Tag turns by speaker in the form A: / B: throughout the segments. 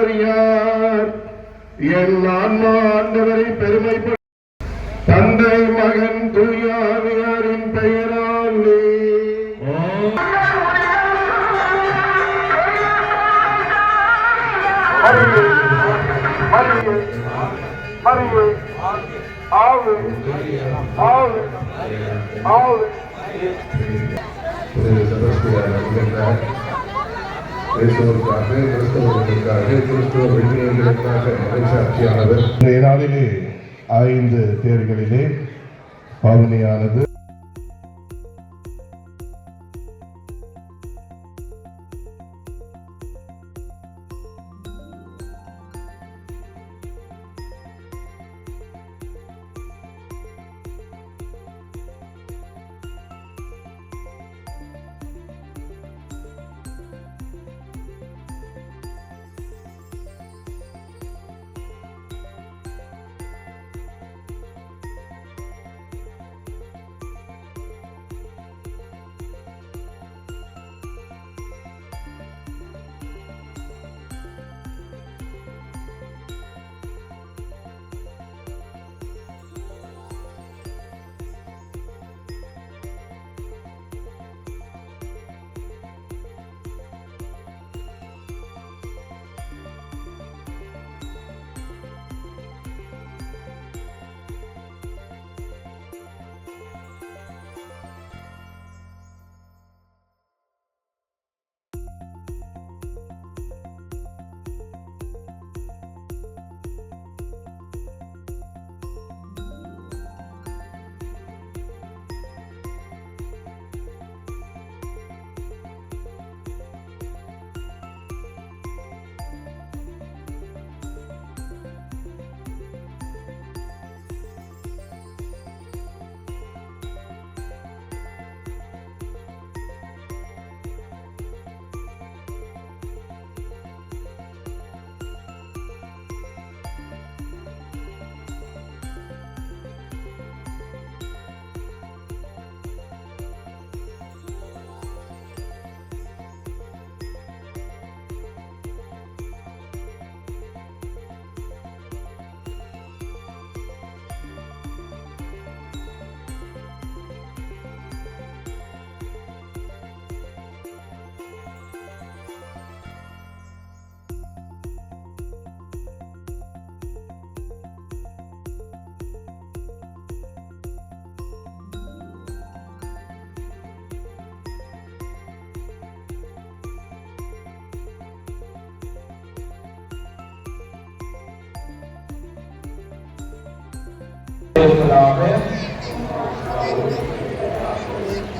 A: அவர் யார் என் ஆன்மா ஆண்டவரை பெருமைப்பட. தந்தை மகன் தூயாவியாரின் பெயராலே. மரியே, மரியே, ஆவு, ஆவு, ஆவு.
B: திரு கிறிஸ்தவருக்காக கிறிஸ்தவர்களுக்காக கிறிஸ்தவ விண்ணியர்களுக்காக மறைசாட்சியானவர் இந்த நாளிலே ஐந்து தேர்களிலே பாவனையானது.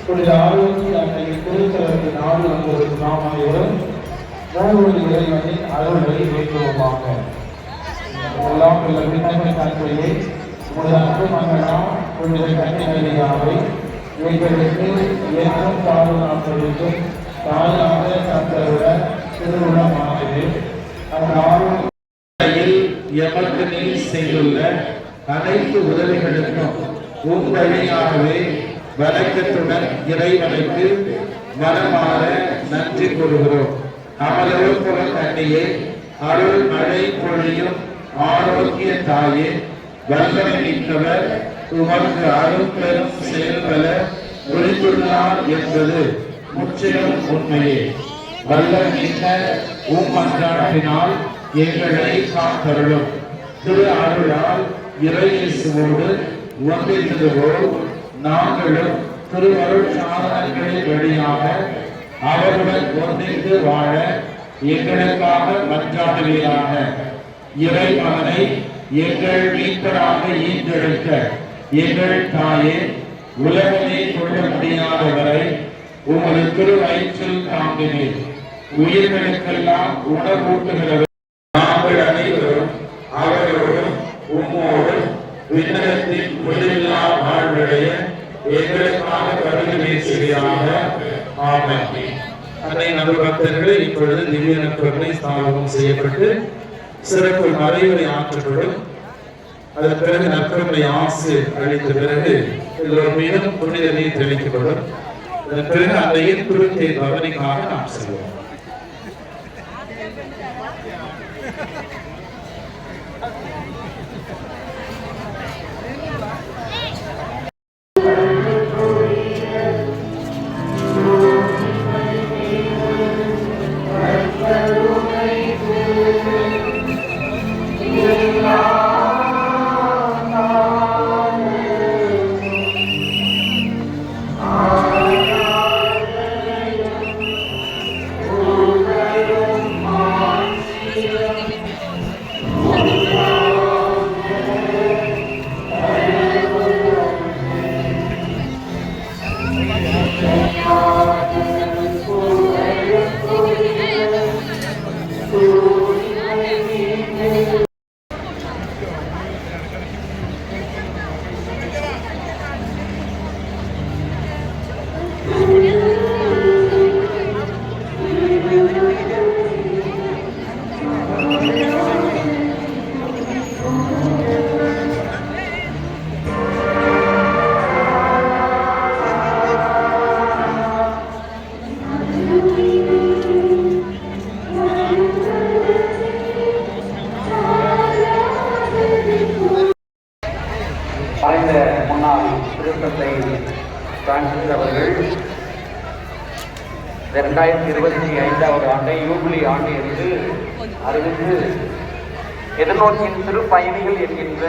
C: புனித ஆரோக்கிய அன்னையின் திருத்தலத்து நாடு உங்களுக்கு நாம் மூன்று இறைவனின் அருளை வேண்டுவோமாக எல்லாம் உள்ள விண்ணக தந்தையே உமது அன்பு மகனாம் புனித கன்னிமரியாவை எங்களுக்கு என்றும் பாதுகாப்பதற்கும் தாயாக தந்தருட அந்த ஆரோக்கிய எமக்கு நீ செய்துள்ள அனைத்து உதவிகளுக்கும் உன் வழியாகவே வணக்கத்துடன் இறைவனுக்கு மனமாற நன்றி கூறுகிறோம். அமலரும் புற கண்ணியே அருள் மழை பொழியும் ஆரோக்கிய தாயே வல்லமை மிக்கவர் உமக்கு அருள் பெரும் செயல்பல ஒழித்துள்ளார் என்பது முற்றிலும் உண்மையே. வல்லமை மிக்க உம் மன்றாட்டினால் எங்களை காத்தருளும். திரு அருளால் இறையேசுவோடு போல் நாங்களும் திருவருள் சாதனங்களின் வழியாக அவருடன் ஒன்றித்து வாழ எங்களுக்காக மன்றாடுவீராக இறைமகனை எங்கள் மீட்பராக ஈன்றெடுக்க எங்கள் தாயே உலகமே கொள்ள முடியாதவரை உமது திரு வயிற்றில் தாங்கினேன். உயிர்களுக்கெல்லாம் உணர்வூட்டுகிறது நபர்களே இப்பொழுது திவ்ய நட்புகளை ஸ்தாபனம் செய்யப்பட்டு சிறப்பு மறைவுரை ஆற்றப்படும். அதன் பிறகு நற்பர்களை ஆசு அளித்த பிறகு எல்லோர் மீதும் புனித நீர் தெளிக்கப்படும். அதன் பிறகு அந்த ஈர்ப்புறுத்தை பவனிக்காக நாம் செல்வோம்.
D: பிரான்சிஸ் அவர்கள் இரண்டாயிரத்தி இருபத்தி ஐந்தாவது ஆண்டை யூபிலி ஆண்டு என்று அறிவித்து எதிர்நோக்கின் சிறு பயணிகள் என்கின்ற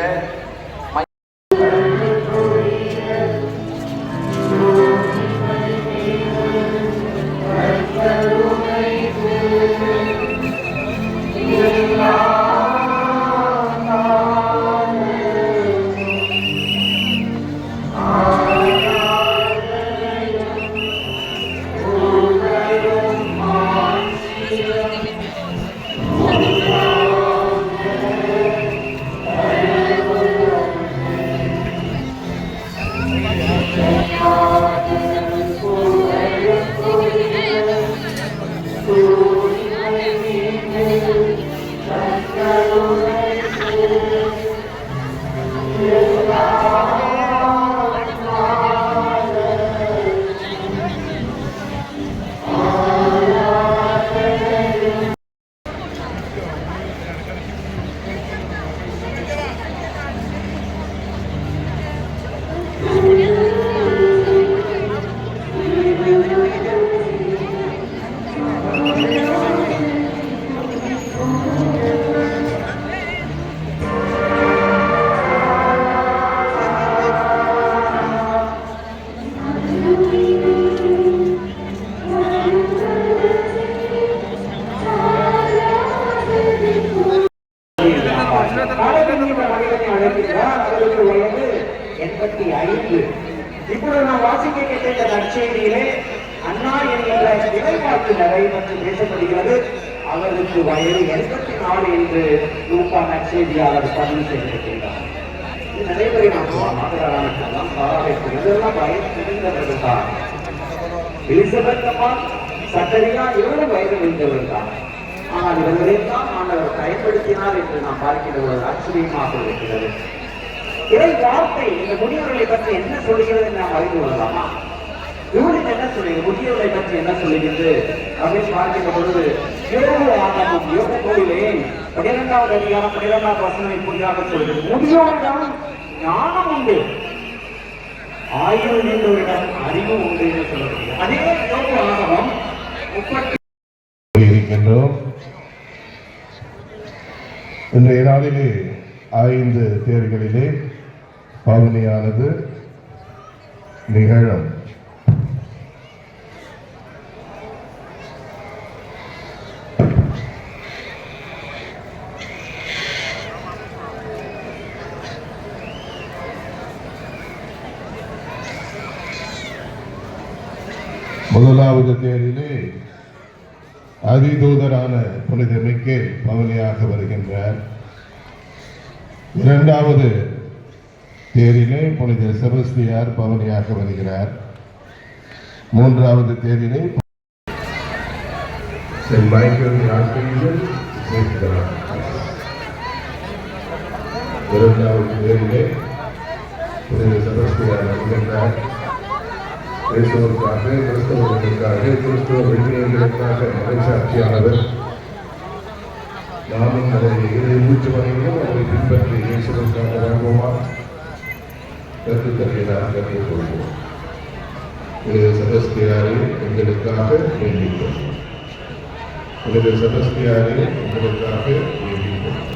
E: நற்செய்தியிலே அண்ணா என்கின்ற இறைவாக்கினரை பற்றி பேசப்படுகிறது. அவருக்கு வயது எண்பத்தி நாலு என்று நூப்பா நற்செய்தியாளர் பதிவு செய்திருக்கின்றார். இது நிறைய நாம் மாதராமலாம் பாராட்டு இதெல்லாம் வயது தெரிந்தவர்கள் தான். எலிசபெத் அம்மா சட்டரியா இவரும் வயது வைத்தவர் தான். ஆனால் இவர்களையும் தான் ஆண்டவர் பயன்படுத்தினார் என்று நாம் பார்க்கிற ஒரு ஆச்சரியமாக இருக்கிறது. இறை வார்த்தை இந்த முனிவர்களை பற்றி என்ன சொல்கிறது என்று நாம் அறிந்து கொள்ளலாமா? இவருக்கு என்ன சொல்லுங்க முதியவரை பற்றி என்ன சொல்லுகிறது அப்படின்னு பார்க்கின்ற பொழுது யோகு ஆகமும் யோக கோயிலே பனிரெண்டாவது அதிகாரம் பனிரெண்டாவது வசனம் இப்படியாக சொல்கிறது முதியோரிடம் ஞானம் உண்டு. ஆயுள் நீண்டவரிடம் அறிவு உண்டு என்று சொல்லப்படுகிறது அதே யோக ஆகமம் முப்பத்தி
B: இருக்கின்றோம். இன்றைய நாளிலே ஐந்து தேர்களிலே பவனியானது நிகழும். முதலாவது தேரிலே அதிதூதரான புனித மிக்கேல் பவனியாக வருகின்றார். இரண்டாவது தேரிலே புனித செபஸ்தியார் பவனியாக வருகிறார். மூன்றாவது தேரிலே சென்ட் மைக்கேல் இரண்டாவது தேரிலே புனித செபஸ்தியார் வருகின்றார். கிறிஸ்தவருக்காக கிறிஸ்தவர்களுக்காக கிறிஸ்தவ விழுமியங்களுக்காக மறைசாட்சியானவர் நாமும் அவருடைய இறை மூச்சு வரையிலும் அவரை பின்பற்றி இயேசுவதற்காக வாழ்வோமா கற்றுத்தருகிறார் கற்றுக்கொள்வோம் இது செபஸ்தியாரே எங்களுக்காக வேண்டிக் கொள்வோம் இது செபஸ்தியாரே எங்களுக்காக வேண்டிக் கொள்வோம்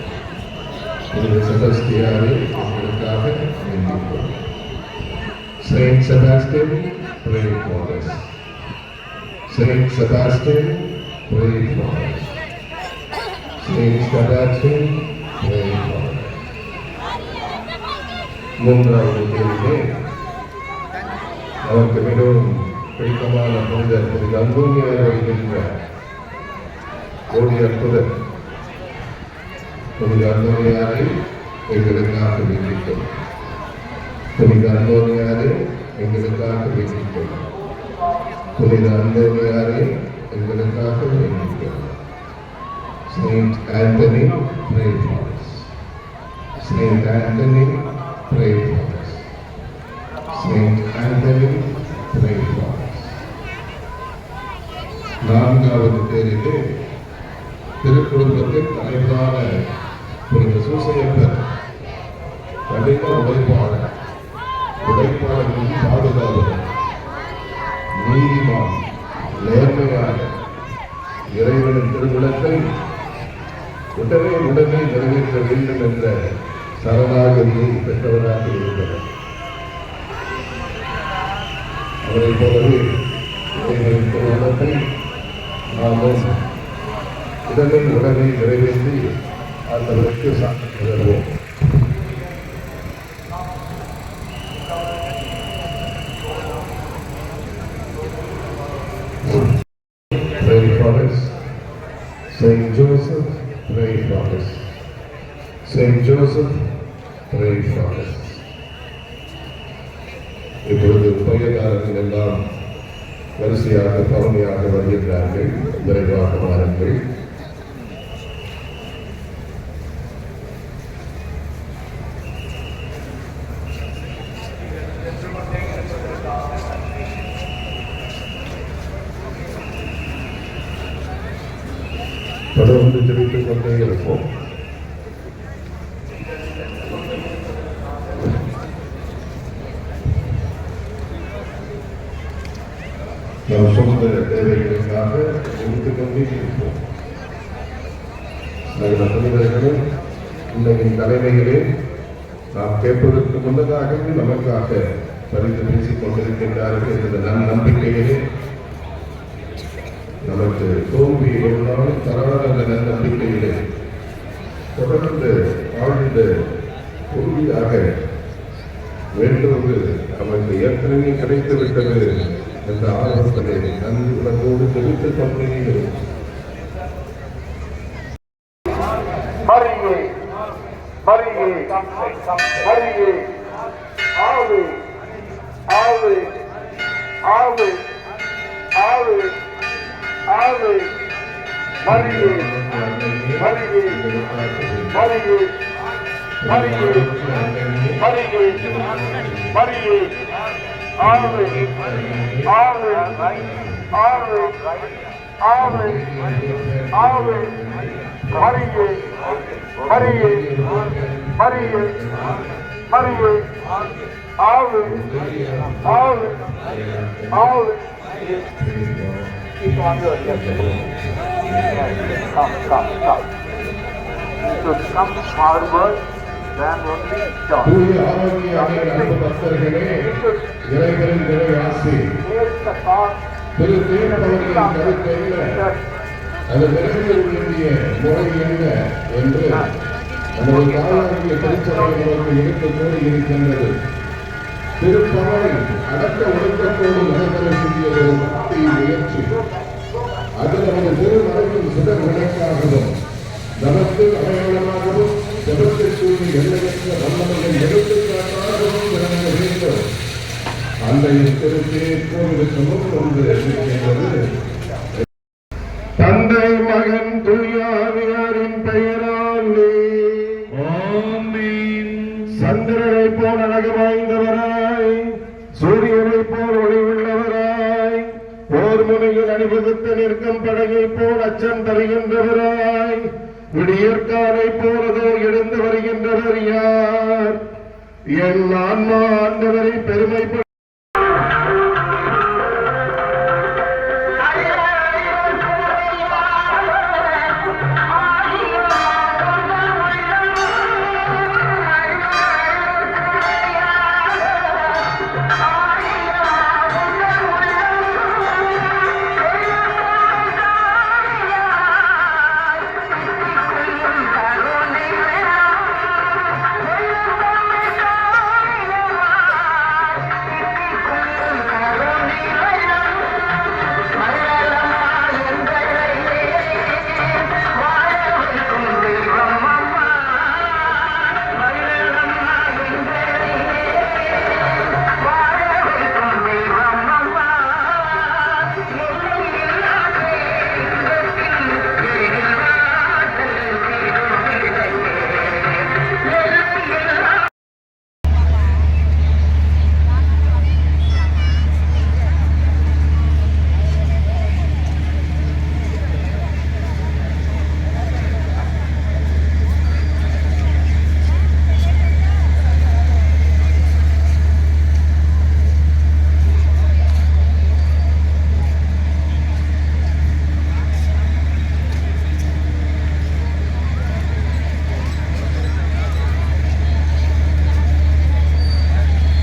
B: இது செபஸ்தியாரே எங்களுக்காக வேண்டிக் கொள்வோம் Saint Sebastian, pray for us. Saint Sebastian, pray for us. Saint Sebastian, pray for us. மூன்றாவது கேள்வியே அவருக்கு மிகவும் பிடித்தமான புனிதர் திரு அந்தோனியார் வருகின்ற கோடி அற்புதர் புனித அந்தோனியாரை எங்களுக்காக வேண்டிக்கொள் புனித அந்தோனியாரை எங்களுக்காக வேண்டிக்கொள் புனித அந்தோனியாரை எங்களுக்காக வேண்டிக்கொள் saint Anthony pray for us. Saint Anthony, pray for us. Saint Anthony, நான்காவது தேதியிலே திருக்குடும்பத்தின் தலைவரான புனித சூசையப்பர் கடின உழைப்பாளர் உழைப்பாளர்களின் பாதுகாவலர் நீதிமான் நேர்மையான இறைவனின் திருவிழத்தை உடனே உடனே நிறைவேற்ற வேண்டும் என்ற சரணாகதியை பெற்றவராக இருந்தவர் அவரை போலவே இறைவனின் நாமும் உடனே உடனே நிறைவேற்றி Joseph, pray for us. Saint Joseph, pray for us. இப்பொழுது பையனார்கள் எல்லாம் வரிசையாக பவனியாக வருகின்றார்கள் விரைவாக வாருங்கள் தொடர்ந்து ஜெபித்துக் கொண்டே இருப்போம். நம் சொந்த தேவைகளுக்காக ஜெபித்துக் கொண்டே இருப்போம். சகல புனிதர்களும் உலகின் தலைமைகளே நாம் கேட்பதற்கு முன்னதாகவே நமக்காக பரிந்து பேசிக் கொண்டிருக்கின்றார்கள் என்ற நன் நம்பிக்கையிலே நமக்கு தோல்வி ஒரு நாள் தராத நம்பிக்கையிலே தொடர்ந்து ஆழ்ந்த உறுதியாக வேண்டுவது நமக்கு ஏற்கனவே கிடைத்து விட்டது என்ற ஆர்வத்திலே நன்றி உணர்வோடு தெரிவித்துக் கொண்டே இருக்கும்
A: மரியே ஆவு மரியே மரியே மரியே மரியே மரியே மரியே ஆறு ஆறு ஆறு ஆறு ஆறு மரியே மரியே மரியே மரியே ஆவு ஆவு ஆவு
D: Keep on doing it. Yes. Come, come, come. You should come forward, then only join.
B: தூய ஆரோக்கிய அணை
D: the thought.
B: திரு தீர்ப்பவர்களின் அது முறை என்ன என்று நமது கூறி இருக்கின்றது அடக்க ஒடுக்கத்தோடு நடைபெறக்கூடிய ஒரு முயற்சி அது நமது திருமறையின் சுடர் விளக்காகவும் நமக்கு அடையாளமாகவும் ஜபத்திற்குரிய எல்லையற்ற வல்லமையின் எடுத்துக்காட்டாகவும் விளங்க வேண்டும். அந்த திருத்தே கோவிலுக்கு முன் ஒன்று இருக்கின்றது தந்தை மகன் வருகின்றவராய் விடியற்காலை போலதோ எழுந்து வருகின்றவர் யார்? என் ஆன்மா ஆண்டவரை பெருமைப்பட